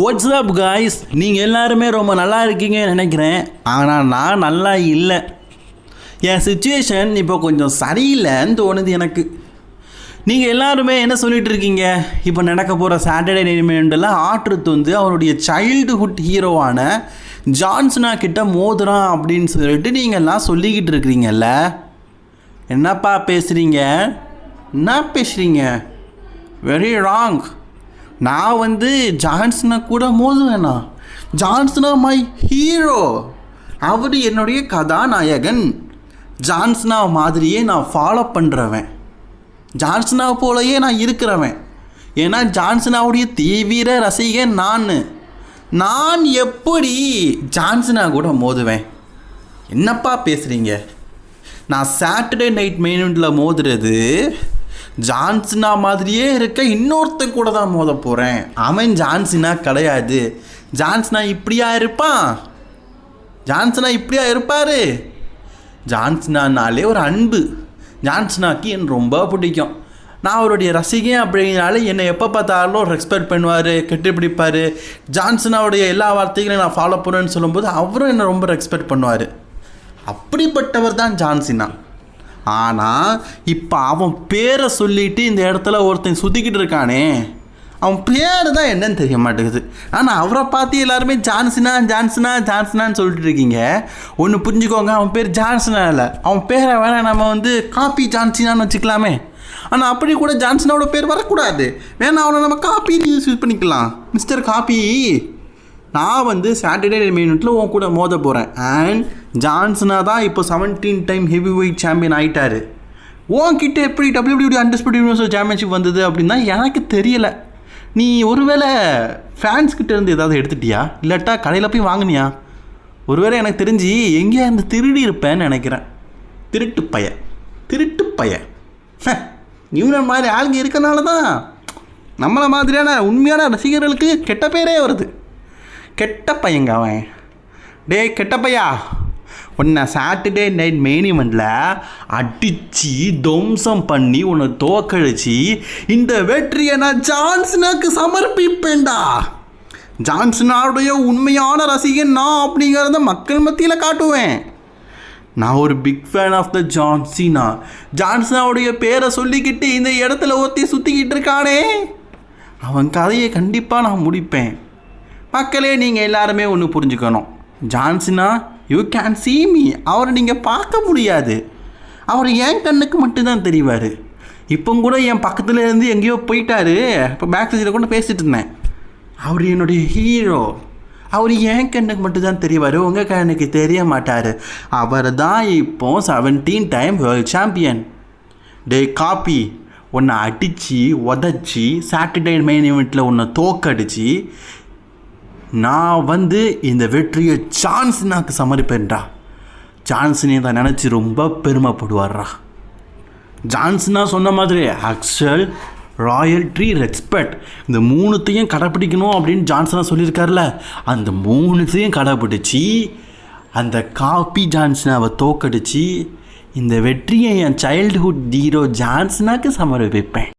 What's up guys நீங்கள் எல்லாருமே ரொம்ப நல்லா இருக்கீங்கன்னு நினைக்கிறேன். ஆனால் நான் நல்லா இல்லை. என் சுச்சுவேஷன் இப்போ கொஞ்சம் சரியில்லைன்னு தோணுது எனக்கு. நீங்கள் எல்லாருமே என்ன சொல்லிகிட்டு இருக்கீங்க? இப்போ நடக்க போகிற சாட்டர்டே நைட்மெண்ட்டில் ஆற்றுத்து வந்து அவருடைய சைல்டுஹுட் ஹீரோவான ஜான்சனா கிட்ட மோதுறான் அப்படின்னு சொல்லிட்டு நீங்கள்லாம் சொல்லிக்கிட்டு இருக்கிறீங்கல்ல? என்னப்பா பேசுகிறீங்க என்ன பேசுகிறீங்க வெரி ராங் நான் வந்து ஜான்சனை கூட மோதுவேண்ணா ஜான்சனா மை ஹீரோ அவர் என்னுடைய கதாநாயகன். ஜான்சனா மாதிரியே நான் ஃபாலோ பண்ணுறவன் ஜான்சனா போலயே நான் இருக்கிறவன். ஏன்னா ஜான்சனாவுடைய தீவிர ரசிகன் நான். நான் எப்படி ஜான்சனா கூட மோதுவேன்? என்னப்பா பேசுகிறீங்க நான் சாட்டர்டே நைட் மெயினில் மோதுறது ஜான்சினா மாதிரியே இருக்க இன்னொருத்தன் கூட தான் மோத போகிறேன் அவன் ஜான்சினா கிடையாது. ஜான்சினா இப்படியா இருப்பான்? ஜான்சனா இப்படியா இருப்பார்? ஜான்சனானாலே ஒரு அன்பு. ஜான்சனாக்கு என் ரொம்ப பிடிக்கும். நான் அவருடைய ரசிகன் அப்படிங்கிறனால என்னை எப்போ பார்த்தாலும் ரெஸ்பெக்ட் பண்ணுவார் கெட்டுப்பிடிப்பார். ஜான்சனாவுடைய எல்லா வார்த்தைகளையும் நான் ஃபாலோ பண்ணுவேன்னு சொல்லும்போது அவரும் என்னை ரொம்ப ரெஸ்பெக்ட் பண்ணுவார். அப்படிப்பட்டவர் தான் ஜான்சினா. ஆனால் இப்போ அவன் பேரை சொல்லிட்டு இந்த இடத்துல ஒருத்தன் சுற்றிக்கிட்டு இருக்கானே அவன் பேர் தான் என்னன்னு தெரிய மாட்டேங்குது. ஆனால் அவரை பார்த்து எல்லாருமே ஜான்சனா ஜான்சனா ஜான்சனான்னு சொல்லிட்டு இருக்கீங்க. ஒன்று புரிஞ்சுக்கோங்க அவன் பேர் ஜான்சனா இல்லை. அவன் பேரை வேணால் நம்ம வந்து காப்பி ஜான்சினான்னு வச்சுக்கலாமே. ஆனால் அப்படி கூட ஜான்சனோட பேர் வரக்கூடாது. வேணா அவனை நம்ம காப்பி யூஸ் பண்ணிக்கலாம். மிஸ்டர் காப்பி நான் வந்து சாட்டர்டே மினிட்ல உன் கூட மோத போகிறேன் அண்ட் ஜான்சனா தான் இப்போ seventeen time heavyweight champion ஆயிட்டாரு. உன்கிட்ட எப்படி டபிள்யூபிள்யூடி அண்டர்ஸ்பிட் யூனிவர்சல் சாம்பியன்ஷிப் வந்தது அப்படின்னா எனக்கு தெரியல. நீ ஒருவேளை ஃபேன்ஸ்கிட்ட இருந்து ஏதாவது எடுத்துட்டியா? இல்லாட்டா கடையில் போய் வாங்கினியா? ஒருவேளை எனக்கு தெரிஞ்சு எங்கேயா இருந்து திருடி இருப்பேன்னு நினைக்கிறேன். திருட்டு பய. திருட்டு பய. இவன மாதிரி ஆளுங்க இருக்கனால தான் நம்மளை மாதிரியான உண்மையான ரசிகர்களுக்கு கெட்ட பேரே வருது. கெட்ட பையங்க அவன். டேய் கெட்ட பையா? உன்னை சாட்டர்டே நைட் மெயின் இவெண்ட்டில் அடித்து துவம்சம் பண்ணி உன்னை தோக்கழிச்சு இந்த வெற்றியை நான் ஜான்சனாக்கு சமர்ப்பிப்பேன்டா. ஜான்சனாருடைய உண்மையான ரசிகன் நான் அப்படிங்கிறத மக்கள் மத்தியில் காட்டுவேன். நான் ஒரு big fan of the John Cena ஜான்சனாவுடைய பேரை சொல்லிக்கிட்டு இந்த இடத்துல ஒருத்தி சுற்றிக்கிட்டு இருக்கானே. அவன் கதையை கண்டிப்பாக நான் முடிப்பேன். மக்களே நீங்கள் எல்லாருமே ஒன்று புரிஞ்சுக்கணும். John Cena you can see me அவரை நீங்கள் பார்க்க முடியாது. அவர் என் கண்ணுக்கு மட்டும்தான் தெரிவார். இப்போ கூட என் பக்கத்தில் இருந்து எங்கேயோ போயிட்டாரு. இப்போ பேக் சைடில் கூட பேசிட்டு இருந்தேன். அவர் என்னுடைய ஹீரோ அவர் என் கண்ணுக்கு மட்டும்தான் தெரிவார். உங்கள் கண்ணுக்கு தெரிய மாட்டார். அவர் தான் இப்போ செவன்டீன் டைம் வேர்ல்ட் சாம்பியன் டே காப்பி உன்னை அடித்து உதச்சி சாட்டர்டே மெயின் ஈவெண்ட்டில் உன்னை தோக்கடிச்சு நான் வந்து இந்த வெற்றியை ஜான்சனாக்கு சமர்ப்பேன்டா ஜான்சனே தான் நினச்சி ரொம்ப பெருமைப்படுவார்ரா. ஜான்சனா சொன்ன மாதிரி ஆக்சுவல் ராயல்ட்ரி ரெஸ்பெக்ட் இந்த மூணுத்தையும் கடைப்பிடிக்கணும் அப்படின்னு ஜான்சனா சொல்லியிருக்காருல. அந்த மூணுத்தையும் கடைப்பிடிச்சி அந்த காப்பி ஜான்சனாவை தோக்கடிச்சு இந்த வெற்றியை என் சைல்டுஹுட் ஹீரோ ஜான்சனாக்கு சமர்ப்பிப்பேன்.